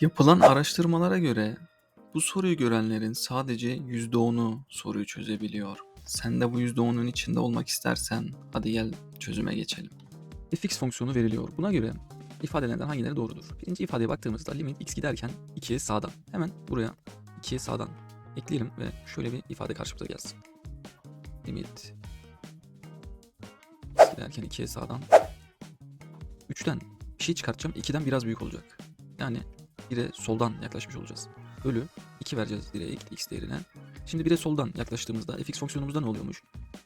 Yapılan araştırmalara göre bu soruyu görenlerin sadece %10'u soruyu çözebiliyor. Sen de bu %10'un içinde olmak istersen hadi gel çözüme geçelim. fx fonksiyonu veriliyor. Buna göre ifadelerden hangileri doğrudur? Birinci ifadeye baktığımızda limit x giderken 2'ye sağdan. Hemen buraya 2'ye sağdan ekleyelim ve şöyle bir ifade karşımıza gelsin. Limit x giderken 2'ye sağdan. 3'ten bir şey çıkartacağım. 2'den biraz büyük olacak. Yani 1'e soldan yaklaşmış olacağız. Bölü 2 vereceğiz direkt x değerine. Şimdi 1'e soldan yaklaştığımızda fx fonksiyonumuzda ne oluyormuş?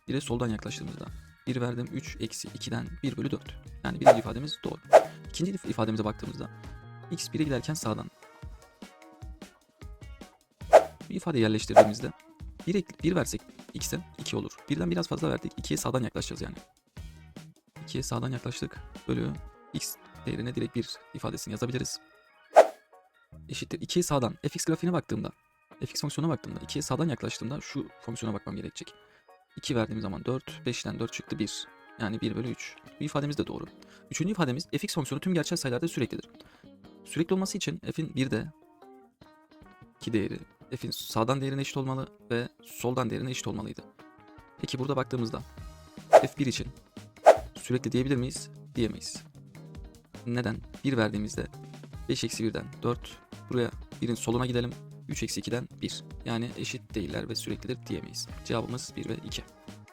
1'e soldan yaklaştığımızda 1 verdim 3 eksi 2'den 1 bölü 4. Yani birinci ifademiz doğru. İkinci if- ifademize baktığımızda x 1'e giderken sağdan. Bu ifade yerleştirdiğimizde 1, ek- 1 versek x'e 2 olur. Birden biraz fazla verdik. 2'ye sağdan yaklaşacağız yani. 2'ye sağdan yaklaştık. Bölü x değerine direkt bir ifadesini yazabiliriz. Eşittir 2'ye sağdan fx grafiğine baktığımda fx fonksiyonuna baktığımda 2'ye sağdan yaklaştığımda şu fonksiyona bakmam gerekecek. 2 verdiğim zaman 4, 5'ten 4 çıktı 1. Yani 1 bölü 3. Bu ifademiz de doğru. Üçüncü ifademiz fx fonksiyonu tüm gerçel sayılarda süreklidir. Sürekli olması için f'in 1'de 2 değeri f'in sağdan değerine eşit olmalı ve soldan değerine eşit olmalıydı. Peki burada baktığımızda f1 için sürekli diyebilir miyiz? Diyemeyiz. Neden? 1 verdiğimizde 5 eksi 1'den 4. Buraya 1'in soluna gidelim. 3 eksi 2'den 1. Yani eşit değiller ve süreklidir diyemeyiz. Cevabımız 1 ve 2.